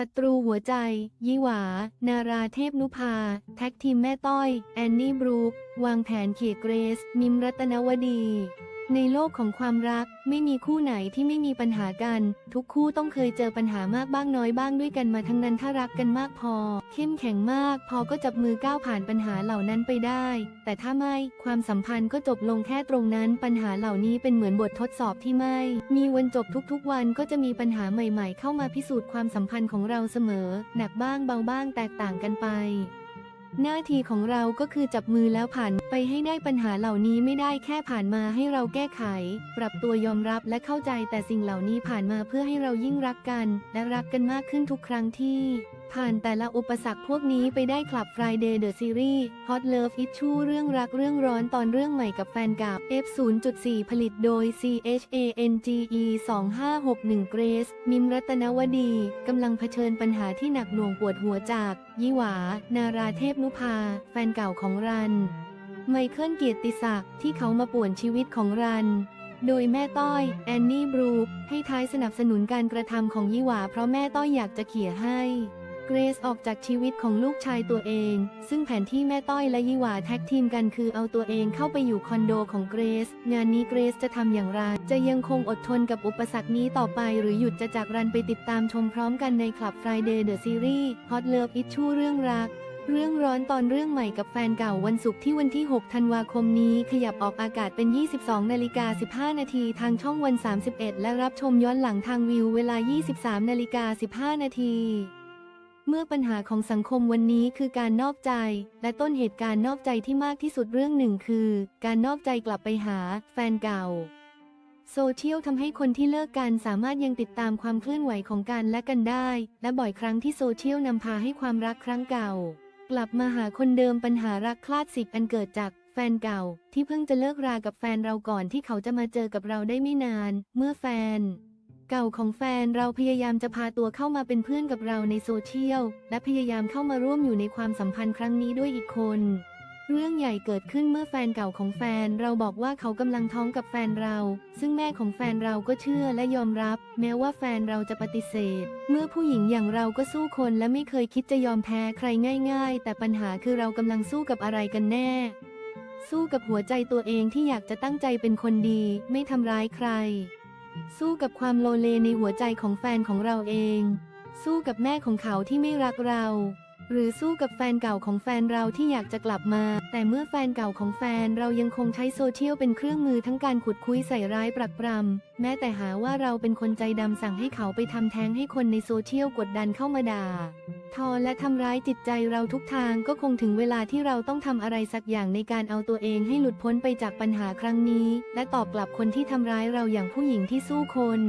ศัตรูหัวใจ ยิหวา นาราเทพนุภา แท็กทีมแม่ต้อย แอนนี่บรูควางแผนเขียเกรส มิมรัตนวดี ในโลกของความรักไม่มีคู่ไหนที่ไม่มีปัญหากัน ทุกคู่ต้องเคยเจอปัญหามากบ้างน้อยบ้างด้วยกันมาทั้งนั้นถ้ารักกันมากพอ เข้มแข็งมากพอก็จับมือก้าวผ่านปัญหาเหล่านั้นไปได้ แต่ถ้าไม่ความสัมพันธ์ก็จบลงแค่ตรงนั้น ปัญหาเหล่านี้เป็นเหมือนบททดสอบที่ไม่ มีวันจบทุกๆวันก็จะมีปัญหาใหม่ ๆ เข้ามาพิสูจน์ความสัมพันธ์ของเราเสมอ หนักบ้างเบาบ้างแตกต่างกันไป หน้าที่ของเราก็คือจับมือแล้วผ่าน ไปให้ได้ปัญหาเหล่านี้ไม่ได้แค่ผ่านมาให้เราแก้ไข ปรับตัวยอมรับและเข้าใจแต่สิ่งเหล่านี้ผ่านมาเพื่อให้เรายิ่งรักกัน และรักกันมากขึ้นทุกครั้งที่ ผ่านแต่ละอุปสรรคพวกนี้ไปได้คลับ Friday The Series Hot Love Issue เรื่องรักเรื่องร้อนตอนเรื่องใหม่กับแฟนเก่า F0.4 ผลิตโดย CHANGE 2561 Grace มิมรัตนวดีกำลังเผชิญปัญหาที่หนักหน่วงปวดหัวจากยี่หวา นาราเทพนุภา แฟนเก่าของรัน ไมเคิลเกียรติศักดิ์ที่เขามาป่วนชีวิตของรัน โดยแม่ต้อย แอนนี่บรูคให้ท้ายสนับสนุนการกระทำของยี่หวาเพราะแม่ต้อยอยากจะเขี่ยให้ เกรซออกจากชีวิตของลูกชายตัวเอง ซึ่งแผนที่แม่ต้อยและยี่หวาแท็กทีมกันคือเอาตัวเองเข้าไปอยู่คอนโดของเกรซงานนี้เกรซจะทำอย่างไร จะยังคงอดทนกับอุปสรรคนี้ต่อไป หรือหยุดจะจากรันไปติดตามชมพร้อมกันในคลับ Friday The Series Hot Love Issue เรื่องรัก เรื่องร้อนตอนเรื่องใหม่กับแฟนเก่าวันศุกร์ที่วันที่ 6 ธันวาคมนี้ ขยับออกอากาศเป็น 22 นาฬิกา 15 นาทีทางช่องวัน 31 และรับชมย้อนหลังทางวิวเวลา 23 นาฬิกา 15 นาที เมื่อปัญหาของสังคมวันนี้คือการนอกใจ และต้นเหตุการณ์นอกใจที่มากที่สุดเรื่องหนึ่งคือ การนอกใจกลับไปหา แฟนเก่าโซเชียลทำให้คนที่เลิกกันสามารถยังติดตามความเคลื่อนไหวของกันและกันได้ และบ่อยครั้งที่โซเชียลนำพาให้ความรักครั้งเก่า กลับมาหาคนเดิมปัญหารักคลาดสิกอันเกิดจากแฟนเก่าที่เพิ่งจะเลิกรากับแฟนเราก่อนที่เขาจะมาเจอกับเราได้ไม่นาน เมื่อแฟน เก่าของแฟนเราพยายามจะพาตัวเข้ามาเป็นเพื่อนกับเราในโซเชียลและพยายามเข้ามาร่วมอยู่ในความสัมพันธ์ครั้งนี้ด้วยอีกคน เรื่องใหญ่เกิดขึ้นเมื่อแฟนเก่าของแฟนเราบอกว่าเขากำลังท้องกับแฟนเรา ซึ่งแม่ของแฟนเราก็เชื่อและยอมรับ แม้ว่าแฟนเราจะปฏิเสธ เมื่อผู้หญิงอย่างเราก็สู้คนและไม่เคยคิดจะยอมแพ้ใครง่าย ๆ แต่ปัญหาคือเรากำลังสู้กับอะไรกันแน่ สู้กับหัวใจตัวเองที่อยากจะตั้งใจเป็นคนดี ไม่ทำร้ายใคร สู้กับความโลเลในหัวใจของแฟนของเราเอง สู้กับแม่ของเขาที่ไม่รักเรา หรือสู้กับแฟนเก่าของแฟนเราที่อยากจะกลับมา แต่เมื่อแฟนเก่าของแฟนเรายังคงใช้โซเชียลเป็นเครื่องมือทั้งการขุดคุยใส่ร้ายปรักปรำแม้แต่หาว่าเราเป็นคนใจดำสั่งให้เขาไปทำแท้งให้คนในโซเชียลกดดันเข้ามาด่าทอและทำร้ายจิตใจเราทุกทางก็คงถึงเวลาที่เราต้องทำอะไรสักอย่างในการเอาตัวเองให้หลุดพ้นไปจากปัญหาครั้งนี้ และตอบกลับคนที่ทำร้ายเราอย่างผู้หญิงที่สู้คน